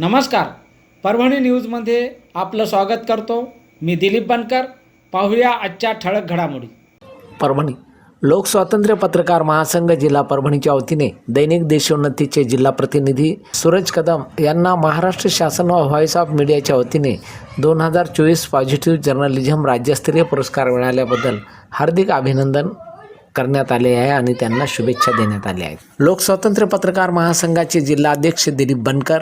नमस्कार. परभणी न्यूजमध्ये आपलं स्वागत करतो. मी दिलीप बनकर. पाहूया आजच्या ठळक घडामोडी. परभणी लोकस्वातंत्र्य पत्रकार महासंघ जिल्हा परभणीच्या वतीने दैनिक देशोन्नतीचे जिल्हा प्रतिनिधी सूरज कदम यांना महाराष्ट्र शासन व व्हॉइस ऑफ मीडियाच्या वतीने दोन हजार चोवीस पॉझिटिव्ह जर्नलिझम राज्यस्तरीय पुरस्कार मिळाल्याबद्दल हार्दिक अभिनंदन करण्यात आले आहे आणि त्यांना शुभेच्छा देण्यात आल्या आहेत. लोकस्वातंत्र्य पत्रकार महासंघाचे जिल्हाध्यक्ष दिलीप बनकर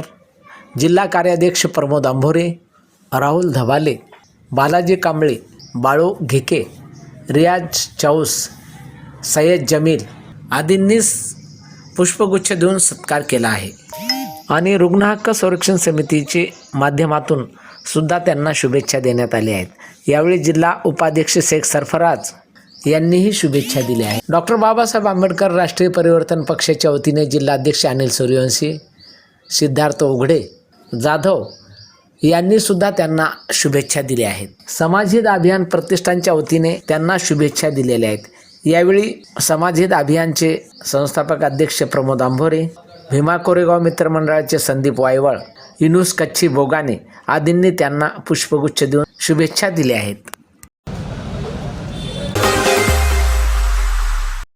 जिल्हा कार्याध्यक्ष प्रमोद आंभोरे राहुल धबाले बालाजी कांबळे बाळू घेके रियाज चाऊस सय्यद जमील आदींनीच पुष्पगुच्छ देऊन सत्कार केला आहे. आणि रुग्ण हक्क संरक्षण समितीचे माध्यमातून सुद्धा त्यांना शुभेच्छा देण्यात आल्या आहेत. यावेळी जिल्हा उपाध्यक्ष शेख सरफराज यांनीही शुभेच्छा दिल्या आहेत. डॉक्टर बाबासाहेब आंबेडकर राष्ट्रीय परिवर्तन पक्षाच्या वतीने जिल्हाध्यक्ष अनिल सूर्यवंशी सिद्धार्थ उघडे जाधव यांनी सुद्धा त्यांना शुभेच्छा दिल्या आहेत. समाजहित अभियान प्रतिष्ठानच्या वतीने त्यांना शुभेच्छा दिलेल्या आहेत. यावेळी समाजहित अभियानचे संस्थापक अध्यक्ष प्रमोद आंभोरे भीमा कोरेगाव मित्रमंडळाचे संदीप वायवळ युनुस कच्छी बोगाने आदींनी त्यांना पुष्पगुच्छ देऊन शुभेच्छा दिल्या आहेत.